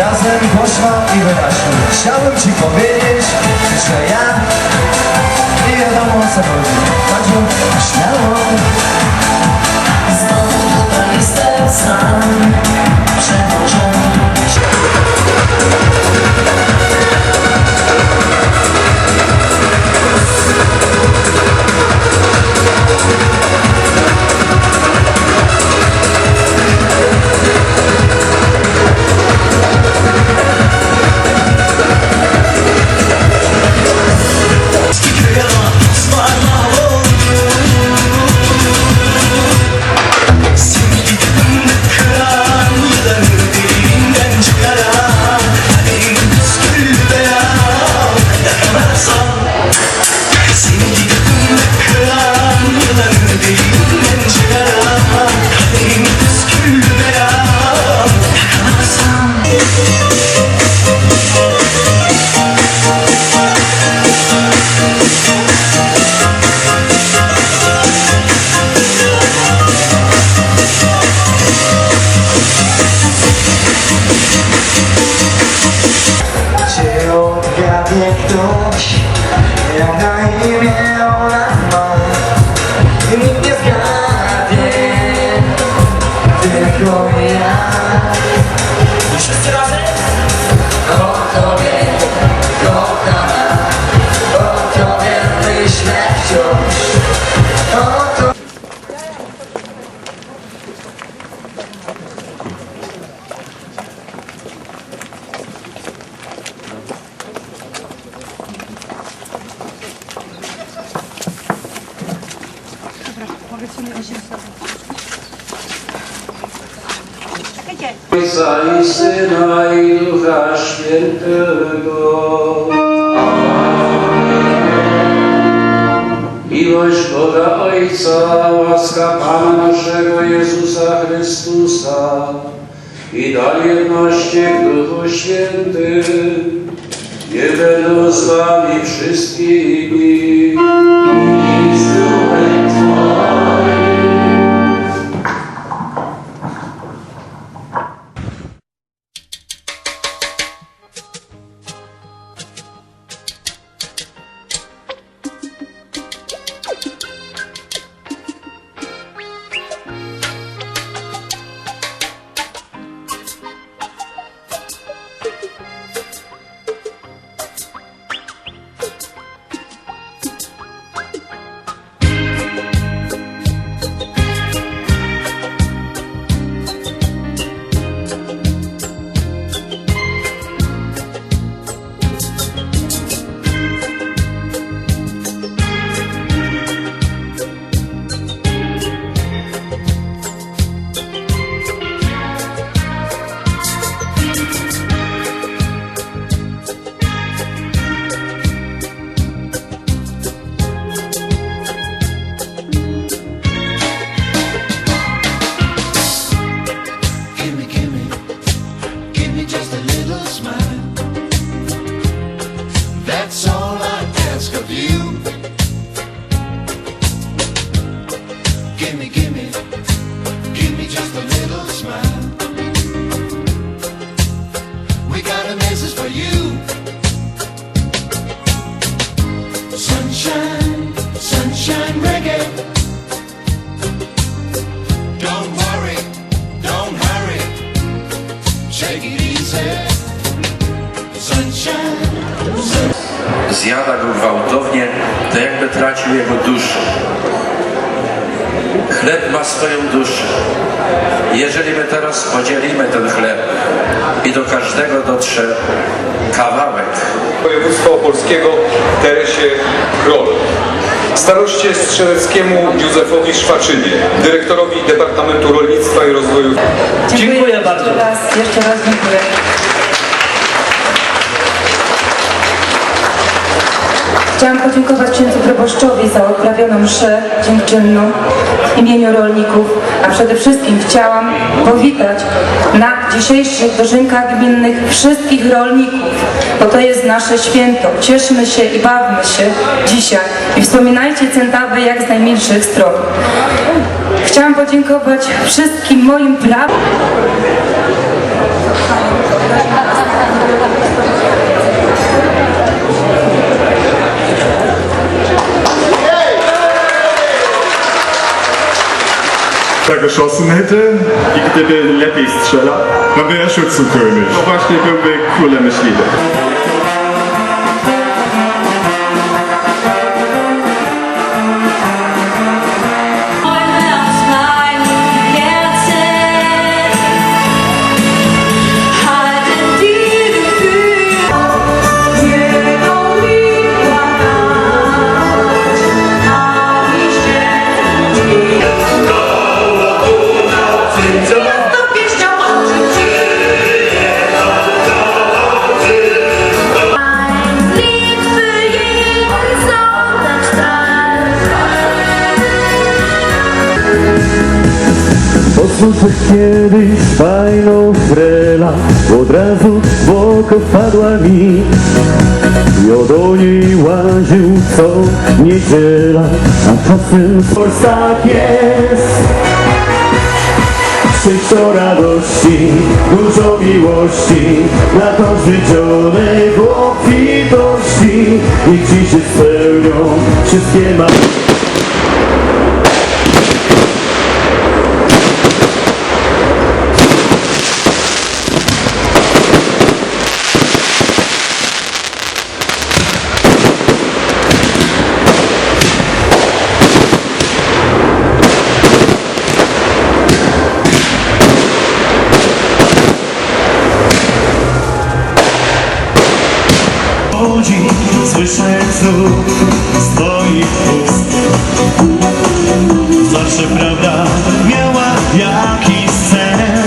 razem głośno i wyraźnie. Chciałbym ci powiedzieć, że ja nie wiadomo o co chodzi. Śmiało. Ojca i Syna i Ducha Świętego. Miłość Boga Ojca, łaska Pana naszego Jezusa Chrystusa i dar jedności w Duchu Świętym, nie będą z Wami wszystkimi. Gimme, gimme, give me just a little smile. We got a for you. Sunshine, sunshine reggae. Don't worry, don't hurry. Easy. Sunshine. zjada go gwałtownie, to jakby tracił jego duszę. Chleb ma swoją duszę. Jeżeli my teraz podzielimy ten chleb i do każdego dotrze kawałek, województwa opolskiego Teresie Król. Staroście strzeleckiemu Józefowi Szwaczynie, dyrektorowi Departamentu Rolnictwa i Rozwoju. Dziękuję bardzo. Jeszcze raz, jeszcze raz dziękuję. Chciałam podziękować księdzu proboszczowi za odprawioną mszę dziękczynną w imieniu rolników, a przede wszystkim chciałam powitać na dzisiejszych dożynkach gminnych wszystkich rolników, bo to jest nasze święto. Cieszmy się i bawmy się dzisiaj i wspominajcie Centawy jak z najmilszych stron. Chciałam podziękować wszystkim moim prawom. Geschossen hätte i gdyby lepiej strzelał, no by er Schützenkönig. No właśnie byłby królem myśliwym. Posłuchaj kiedyś fajną frela Od razu w oko wpadła mi. Ja do niej łaził co niedziela A czasem Polsak jest. Wszystko radości, dużo miłości Na to życiowej obfitości Niech ci się spełnią wszystkie ma... chodzi, słyszę znów z twoich ust Zawsze prawda miała jakiś sens